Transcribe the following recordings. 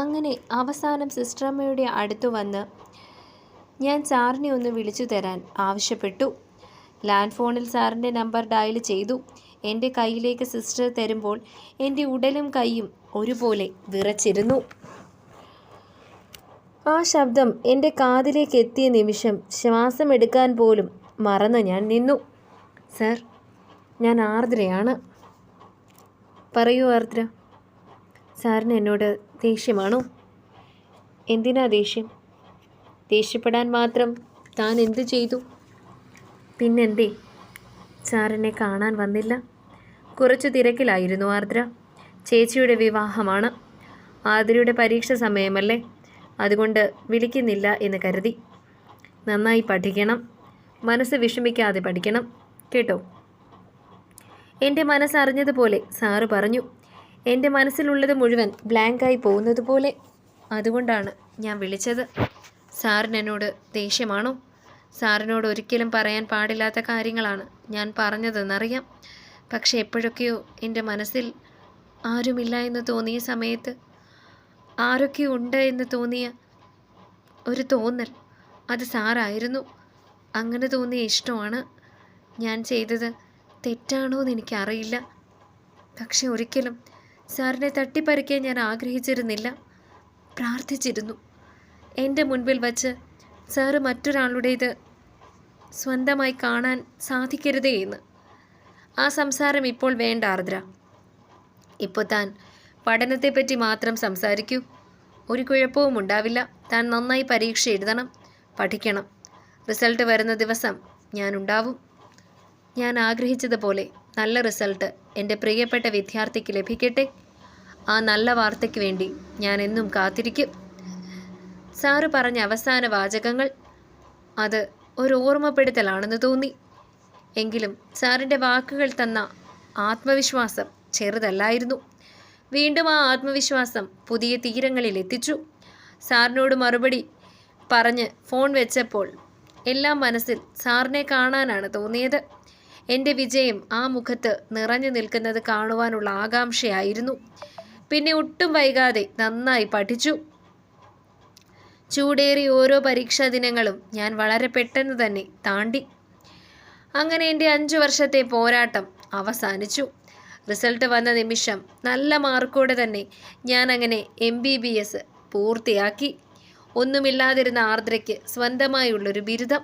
അങ്ങനെ അവസാനം സിസ്റ്ററമ്മയുടെ അടുത്ത് വന്ന് ഞാൻ സാറിനെ ഒന്ന് വിളിച്ചു തരാൻ ആവശ്യപ്പെട്ടു. ലാൻഡ് ഫോണിൽ സാറിന്റെ നമ്പർ ഡയൽ ചെയ്തു. എന്റെ കയ്യിലേക്ക് സിസ്റ്റർ തരുമ്പോൾ എന്റെ ഉടലും കൈയും ഒരുപോലെ വിറച്ചിരുന്നു. ആ ശബ്ദം എന്റെ കാതിലേക്ക് എത്തിയ നിമിഷം ശ്വാസമെടുക്കാൻ പോലും മറന്ന് ഞാൻ നിന്നു. സർ ഞാൻ ആർദ്രയാണ്. പറയൂ ആർദ്ര. സാറിന് എന്നോട് ദേഷ്യമാണോ? എന്തിനാ ദേഷ്യം? ദേഷ്യപ്പെടാൻ മാത്രം താൻ എന്ത് ചെയ്തു? പിന്നെന്തേ? സാറിനെ കാണാൻ വന്നില്ല. കുറച്ചു തിരക്കിലായിരുന്നു ആർദ്ര. ചേച്ചിയുടെ വിവാഹമാണ് ആതിരയുടെ പരീക്ഷ സമയമല്ലേ? അതുകൊണ്ട് വിളിക്കുന്നില്ല എന്ന് കരുതി. നന്നായി പഠിക്കണം. മനസ്സ് വിഷമിക്കാതെ പഠിക്കണം. കേട്ടോ? എന്റെ മനസ്സറിഞ്ഞതുപോലെ സാറ് പറഞ്ഞു. എന്റെ മനസ്സിലുള്ളത് മുഴുവൻ ബ്ലാങ്കായി പോകുന്നത് പോലെ അതുകൊണ്ടാണ് ഞാൻ വിളിച്ചത്. സാറിന് എന്നോട് ദേഷ്യമാണോ? സാറിനോട് ഒരിക്കലും പറയാൻ പാടില്ലാത്ത കാര്യങ്ങളാണ് ഞാൻ പറഞ്ഞതെന്നറിയാം. പക്ഷെ എപ്പോഴൊക്കെയോ എന്റെ മനസ്സിൽ ആരുമില്ല എന്ന് തോന്നിയ സമയത്ത് ആരൊക്കെ ഉണ്ട് എന്ന് തോന്നിയ ഒരു തോന്നൽ അത് സാറായിരുന്നു. അങ്ങനെ തോന്നിയ ഇഷ്ടമാണ് ഞാൻ ചെയ്തത്. തെറ്റാണോ എന്ന് എനിക്കറിയില്ല. പക്ഷെ ഒരിക്കലും സാറിനെ തട്ടിപ്പറിക്കാൻ ഞാൻ ആഗ്രഹിച്ചിരുന്നില്ല. പ്രാർത്ഥിച്ചിരുന്നു. എന്റെ മുൻപിൽ വച്ച് സാറ് മറ്റൊരാളുടേത് സ്വന്തമായി കാണാൻ സാധിക്കരുതേ എന്ന്. ആ സംസാരം ഇപ്പോൾ വേണ്ട ആർദ്ര. ഇപ്പോൾ താൻ പഠനത്തെപ്പറ്റി മാത്രം സംസാരിക്കൂ. ഒരു കുഴപ്പവും ഉണ്ടാവില്ല. താൻ നന്നായി പരീക്ഷ എഴുതണം പഠിക്കണം. റിസൾട്ട് വരുന്ന ദിവസം ഞാൻ ഉണ്ടാവും. ഞാൻ ആഗ്രഹിച്ചതുപോലെ നല്ല റിസൾട്ട് എന്റെ പ്രിയപ്പെട്ട വിദ്യാർത്ഥിക്ക് ലഭിക്കട്ടെ. ആ നല്ല വാർത്തയ്ക്ക് വേണ്ടി ഞാൻ എന്നും കാത്തിരിക്കും. സാറ് പറഞ്ഞ അവസാന വാചകങ്ങൾ അത് ഒരു ഓർമ്മപ്പെടുത്തലാണെന്ന് തോന്നി. എങ്കിലും സാറിന്റെ വാക്കുകൾ തന്ന ആത്മവിശ്വാസം ചെറുതല്ലായിരുന്നു. വീണ്ടും ആ ആത്മവിശ്വാസം പുതിയ തീരങ്ങളിൽ എത്തിച്ചു. സാറിനോട് മറുപടി പറഞ്ഞ് ഫോൺ വെച്ചപ്പോൾ എല്ലാം മനസ്സിൽ സാറിനെ കാണാനാണ് തോന്നിയത്. എന്റെ വിജയം ആ മുഖത്ത് നിറഞ്ഞു നിൽക്കുന്നത് കാണുവാനുള്ള ആകാംക്ഷയായിരുന്നു. പിന്നെ ഒട്ടും വൈകാതെ നന്നായി പഠിച്ചു. ചൂടേറി ഓരോ പരീക്ഷാ ദിനങ്ങളും ഞാൻ വളരെ പെട്ടെന്ന് തന്നെ താണ്ടി. അങ്ങനെ എന്റെ അഞ്ചു വർഷത്തെ പോരാട്ടം അവസാനിച്ചു. റിസൾട്ട് വന്ന നിമിഷം നല്ല മാർക്കോടെ തന്നെ ഞാൻ അങ്ങനെ എം ബി ബി എസ് പൂർത്തിയാക്കി. ഒന്നുമില്ലാതിരുന്ന ആർദ്രയ്ക്ക് സ്വന്തമായുള്ളൊരു ബിരുദം.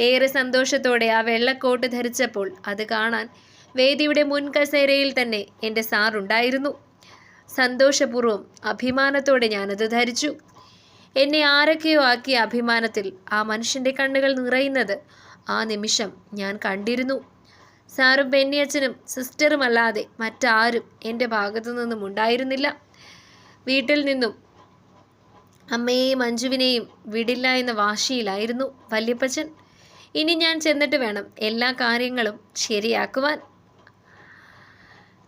ഏറെ സന്തോഷത്തോടെ ആ വെള്ളക്കോട്ട് ധരിച്ചപ്പോൾ അത് കാണാൻ വേദിയുടെ മുൻകസേരയിൽ തന്നെ എന്റെ സാറുണ്ടായിരുന്നു. സന്തോഷപൂർവം അഭിമാനത്തോടെ ഞാനത് ധരിച്ചു. എന്നെ ആരൊക്കെയോ ആക്കിയ അഭിമാനത്തിൽ ആ മനുഷ്യന്റെ കണ്ണുകൾ നിറയുന്നത് ആ നിമിഷം ഞാൻ കണ്ടിരുന്നു. സാറും ബെന്നിയച്ഛനും സിസ്റ്ററും അല്ലാതെ മറ്റാരും എന്റെ ഭാഗത്തു നിന്നും ഉണ്ടായിരുന്നില്ല. വീട്ടിൽ നിന്നും അമ്മയെയും മഞ്ജുവിനെയും വിടില്ല എന്ന വാശിയിലായിരുന്നു വല്യപ്പച്ചൻ. ഇനി ഞാൻ ചെന്നിട്ട് വേണം എല്ലാ കാര്യങ്ങളും ശരിയാക്കുവാൻ.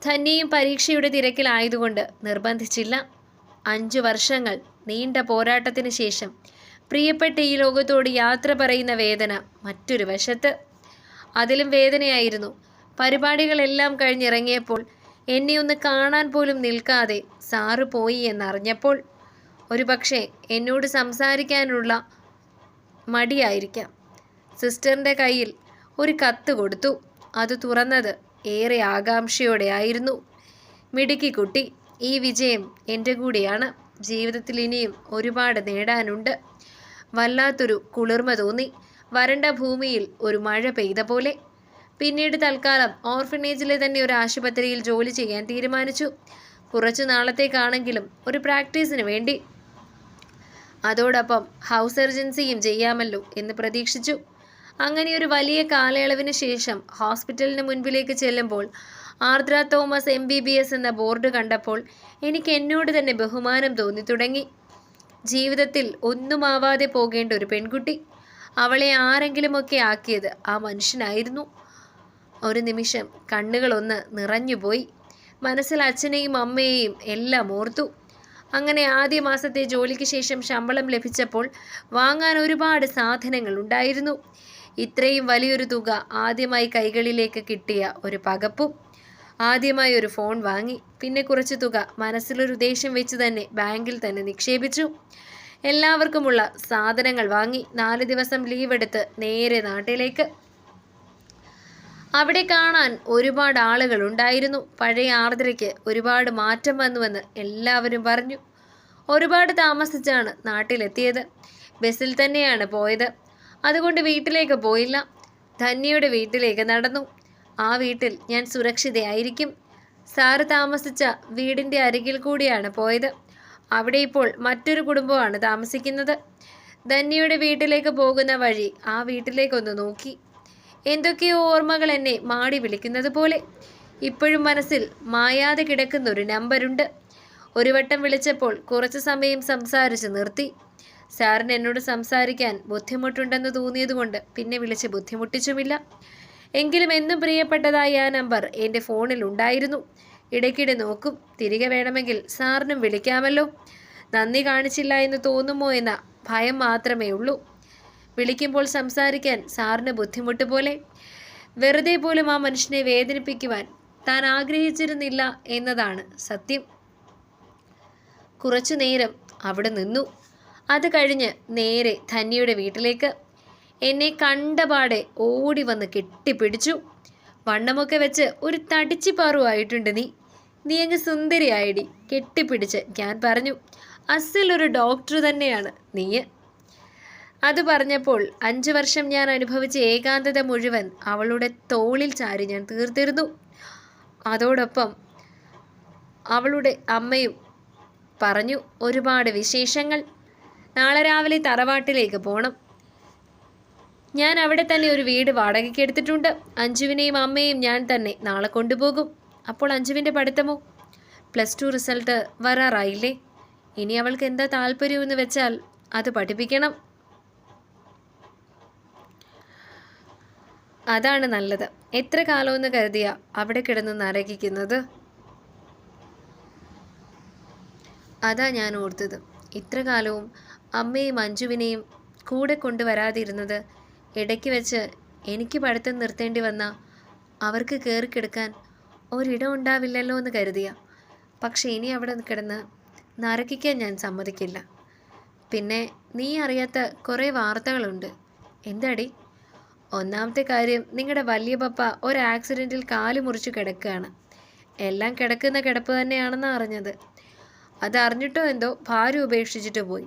ധന്യയും പരീക്ഷയുടെ തിരക്കിലായതുകൊണ്ട് നിർബന്ധിച്ചില്ല. അഞ്ചു വർഷങ്ങൾ നീണ്ട പോരാട്ടത്തിന് ശേഷം പ്രിയപ്പെട്ട ഈ ലോകത്തോട് യാത്ര പറയുന്ന വേദന മറ്റൊരു വശത്ത്. അതിലും വേദനയായിരുന്നു. പരിപാടികളെല്ലാം കഴിഞ്ഞിറങ്ങിയപ്പോൾ എന്നെ ഒന്ന് കാണാൻ പോലും നിൽക്കാതെ സാറ് പോയി എന്നറിഞ്ഞപ്പോൾ ഒരുപക്ഷെ എന്നോട് സംസാരിക്കാനുള്ള മടിയായിരിക്കാം. സിസ്റ്ററിന്റെ കയ്യിൽ ഒരു കത്ത് കൊടുത്തു. അത് തുറന്നത് ഏറെ ആകാംക്ഷയോടെയായിരുന്നു. മിടുക്കിക്കുട്ടി മിടുക്കി കുട്ടി ഈ വിജയം എന്റെ കൂടിയാണ്. ജീവിതത്തിൽ ഇനിയും ഒരുപാട് നേടാനുണ്ട്. വല്ലാത്തൊരു കുളിർമ തോന്നി. വരണ്ട ഭൂമിയിൽ ഒരു മഴ പെയ്ത പോലെ. പിന്നീട് തൽക്കാലം ഓർഫനേജിലെ തന്നെ ഒരു ആശുപത്രിയിൽ ജോലി ചെയ്യാൻ തീരുമാനിച്ചു. കുറച്ചു നാളത്തേക്കാണെങ്കിലും ഒരു പ്രാക്ടീസിന് വേണ്ടി. അതോടൊപ്പം ഹൗസ് സർജൻസിയും ചെയ്യാമല്ലോ എന്ന് പ്രതീക്ഷിച്ചു. അങ്ങനെ ഒരു വലിയ കാലയളവിന് ശേഷം ഹോസ്പിറ്റലിന് മുൻപിലേക്ക് ചെല്ലുമ്പോൾ Ardra Thomas M B B S എന്ന ബോർഡ് കണ്ടപ്പോൾ എനിക്ക് എന്നോട് തന്നെ ബഹുമാനം തോന്നി തുടങ്ങി. ജീവിതത്തിൽ ഒന്നുമാവാതെ പോകേണ്ട ഒരു പെൺകുട്ടി അവളെ ആരെങ്കിലുമൊക്കെ ആക്കിയത് ആ മനുഷ്യനായിരുന്നു. ഒരു നിമിഷം കണ്ണുകളൊന്ന് നിറഞ്ഞുപോയി. മനസ്സിൽ അച്ഛനെയും അമ്മയെയും എല്ലാം ഓർത്തു. അങ്ങനെ ആദ്യ മാസത്തെ ജോലിക്ക് ശേഷം ശമ്പളം ലഭിച്ചപ്പോൾ വാങ്ങാൻ ഒരുപാട് സാധനങ്ങൾ ഉണ്ടായിരുന്നു. ഇത്രയും വലിയൊരു തുക ആദ്യമായി കൈകളിലേക്ക് കിട്ടിയ ഒരു പകപ്പും ആദ്യമായി ഒരു ഫോൺ വാങ്ങി. പിന്നെ കുറച്ച് തുക മനസ്സിലൊരു ദേഷ്യം വെച്ച് തന്നെ ബാങ്കിൽ തന്നെ നിക്ഷേപിച്ചു. എല്ലാവർക്കുമുള്ള സാധനങ്ങൾ വാങ്ങി നാല് ദിവസം ലീവ് എടുത്ത് നേരെ നാട്ടിലേക്ക്. അവിടെ കാണാൻ ഒരുപാട് ആളുകൾ ഉണ്ടായിരുന്നു. പഴയ ആർദ്രയ്ക്ക് ഒരുപാട് മാറ്റം വന്നുവെന്ന് എല്ലാവരും പറഞ്ഞു. ഒരുപാട് താമസിച്ചാണ് നാട്ടിലെത്തിയത്. ബസ്സിൽ തന്നെയാണ് പോയത്. അതുകൊണ്ട് വീട്ടിലേക്ക് പോയില്ല. ധന്യയുടെ വീട്ടിലേക്ക് നടന്നു. ആ വീട്ടിൽ ഞാൻ സുരക്ഷിതയായിരിക്കും. സാറ് താമസിച്ച വീടിന്റെ അരികിൽ കൂടിയാണ് പോയത്. അവിടെ ഇപ്പോൾ മറ്റൊരു കുടുംബമാണ് താമസിക്കുന്നത്. ധന്യയുടെ വീട്ടിലേക്ക് പോകുന്ന വഴി ആ വീട്ടിലേക്കൊന്ന് നോക്കി. എന്തൊക്കെയോ ഓർമ്മകൾ എന്നെ മാടി വിളിക്കുന്നത് പോലെ. ഇപ്പോഴും മനസ്സിൽ മായാതെ കിടക്കുന്ന ഒരു നമ്പരുണ്ട്. ഒരു വട്ടം വിളിച്ചപ്പോൾ കുറച്ച് സമയം സംസാരിച്ച് നിർത്തി. സാറിന് എന്നോട് സംസാരിക്കാൻ ബുദ്ധിമുട്ടുണ്ടെന്ന് തോന്നിയതുകൊണ്ട് പിന്നെ വിളിച്ച് ബുദ്ധിമുട്ടിച്ചുമില്ല. എങ്കിലും എന്നും പ്രിയപ്പെട്ടതായി ആ നമ്പർ എന്റെ ഫോണിൽ ഉണ്ടായിരുന്നു. ഇടയ്ക്കിടെ നോക്കും. തിരികെ വേണമെങ്കിൽ സാറിനും വിളിക്കാമല്ലോ. നന്ദി കാണിച്ചില്ല എന്ന് തോന്നുമോ എന്ന ഭയം മാത്രമേ ഉള്ളൂ. വിളിക്കുമ്പോൾ സംസാരിക്കാൻ സാറിന് ബുദ്ധിമുട്ട് പോലെ. വെറുതെ പോലും ആ മനുഷ്യനെ വേദനിപ്പിക്കുവാൻ താൻ ആഗ്രഹിച്ചിരുന്നില്ല എന്നതാണ് സത്യം. കുറച്ചു നേരം അവിടെ നിന്നു. അത് കഴിഞ്ഞ് നേരെ ധന്യയുടെ വീട്ടിലേക്ക് എന്നെ കണ്ടപാടെ ഓടി വന്ന് കെട്ടിപ്പിടിച്ചു. വണ്ണമൊക്കെ വെച്ച് ഒരു തടിച്ചിപ്പാറുമായിട്ടുണ്ട് നീ. നീ അങ്ങ് സുന്ദരിയായിടി കെട്ടിപ്പിടിച്ച് ഞാൻ പറഞ്ഞു. അസിലൊരു ഡോക്ടർ തന്നെയാണ് നീ. അത് പറഞ്ഞപ്പോൾ അഞ്ചു വർഷം ഞാൻ അനുഭവിച്ച ഏകാന്തത മുഴുവൻ അവളുടെ തോളിൽ ചാരി ഞാൻ തീർത്തിരുന്നു. അതോടൊപ്പം അവളുടെ അമ്മയും പറഞ്ഞു ഒരുപാട് വിശേഷങ്ങൾ. നാളെ രാവിലെ തറവാട്ടിലേക്ക് പോകണം ഞാൻ അവിടെ തന്നെ ഒരു വീട് വാടകയ്ക്ക് എടുത്തിട്ടുണ്ട്. അഞ്ജുവിനെയും അമ്മയും ഞാൻ തന്നെ നാളെ കൊണ്ടുപോകും. അപ്പോൾ അഞ്ജുവിന്റെ പഠിത്തമോ? പ്ലസ് ടു റിസൾട്ട് വരാറായില്ലേ? ഇനി അവൾക്ക് എന്താ താല്പര്യമെന്ന് വെച്ചാൽ അത് പഠിപ്പിക്കണം. അതാണ് നല്ലത്. എത്ര കാലമെന്ന് കരുതിയ അവിടെ കിടന്ന് നരകിക്കുന്നത്? അതാ ഞാൻ ഓർത്തത്. ഇത്ര കാലവും അമ്മയും അഞ്ജുവിനെയും കൂടെ കൊണ്ടുവരാതിരുന്നത് ഇടയ്ക്ക് വെച്ച് എനിക്ക് പഠിത്തം നിർത്തേണ്ടി വന്ന അവർക്ക് കയറിക്കിടക്കാൻ ഒരിടം ഉണ്ടാവില്ലല്ലോ എന്ന് കരുതിയ. പക്ഷെ ഇനി അവിടെ കിടന്ന് നരക്കിക്കാൻ ഞാൻ സമ്മതിക്കില്ല. പിന്നെ നീ അറിയാത്ത കുറേ വാർത്തകളുണ്ട്. എന്താടി? ഒന്നാമത്തെ കാര്യം നിങ്ങളുടെ വലിയ പപ്പ ഒരു ആക്സിഡന്റിൽ കാൽ മുറിച്ച് കിടക്കുകയാണ്. എല്ലാം കിടക്കുന്ന കിടപ്പ് തന്നെയാണെന്നാണ് അറിഞ്ഞത്. അതറിഞ്ഞിട്ടോ എന്തോ ഭാര്യ ഉപേക്ഷിച്ചിട്ട് പോയി.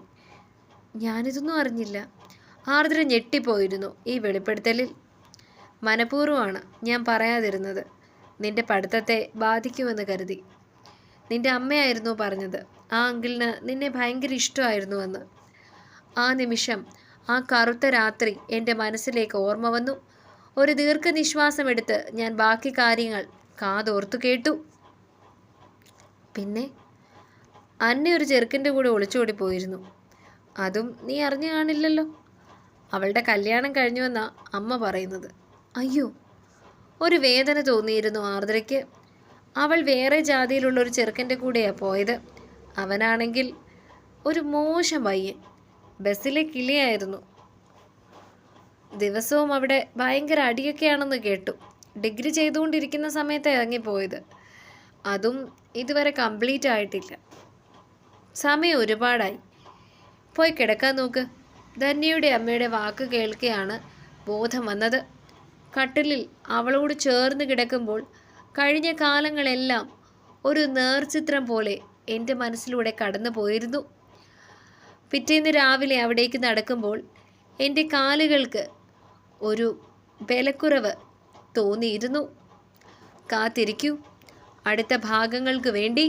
ഞാനിതൊന്നും അറിഞ്ഞില്ല. ആർദ്ര ഞെട്ടിപ്പോയിരുന്നു ഈ വെളിപ്പെടുത്തലിൽ. മനഃപൂർവമാണ് ഞാൻ പറയാതിരുന്നത്. നിന്റെ പഠിത്തത്തെ ബാധിക്കുമെന്ന് കരുതി. നിന്റെ അമ്മയായിരുന്നു പറഞ്ഞത്. ആ അങ്കിളിന് നിന്നെ ഭയങ്കര ഇഷ്ടമായിരുന്നുവെന്ന്. ആ നിമിഷം ആ കറുത്ത രാത്രി എന്റെ മനസ്സിലേക്ക് ഓർമ്മ വന്നു. ഒരു ദീർഘനിശ്വാസമെടുത്ത് ഞാൻ ബാക്കി കാര്യങ്ങൾ കാതോർത്തു കേട്ടു. പിന്നെ അന്നെ ഒരു ചെറുക്കന്റെ കൂടെ ഒളിച്ചോടി പോയിരുന്നു അതും നീ അറിഞ്ഞു കാണില്ലല്ലോ. അവളുടെ കല്യാണം കഴിഞ്ഞുവെന്നാ അമ്മ പറയുന്നത്. അയ്യോ ഒരു വേദന തോന്നിയിരുന്നു ആർദ്രയ്ക്ക്. അവൾ വേറെ ജാതിയിലുള്ള ഒരു ചെറുക്കന്റെ കൂടെയാണ് പോയത്. അവനാണെങ്കിൽ ഒരു മോശം പയ്യൻ. ബസ്സിലെ കിളിയായിരുന്നു. ദിവസവും അവിടെ ഭയങ്കര അടിയൊക്കെയാണെന്ന് കേട്ടു. ഡിഗ്രി ചെയ്തുകൊണ്ടിരിക്കുന്ന സമയത്ത് ഇറങ്ങിപ്പോയത്. അതും ഇതുവരെ കംപ്ലീറ്റ് ആയിട്ടില്ല സമയം ഒരുപാടായി. പോയി കിടക്കാൻ നോക്ക്. ധന്യയുടെ അമ്മയുടെ വാക്ക് കേൾക്കെയാണ് ബോധം വന്നത്. കട്ടിലിൽ അവളോട് ചേർന്ന് കിടക്കുമ്പോൾ കഴിഞ്ഞ കാലങ്ങളെല്ലാം ഒരു നേർചിത്രം പോലെ എന്റെ മനസ്സിലൂടെ കടന്നു പോയിരുന്നു. പിറ്റേന്ന് രാവിലെ അവിടേക്ക് നടക്കുമ്പോൾ എന്റെ കാലുകൾക്ക് ഒരു ബലക്കുറവ് തോന്നിയിരുന്നു. കാത്തിരിക്കൂ. അടുത്ത ഭാഗങ്ങൾക്ക് വേണ്ടി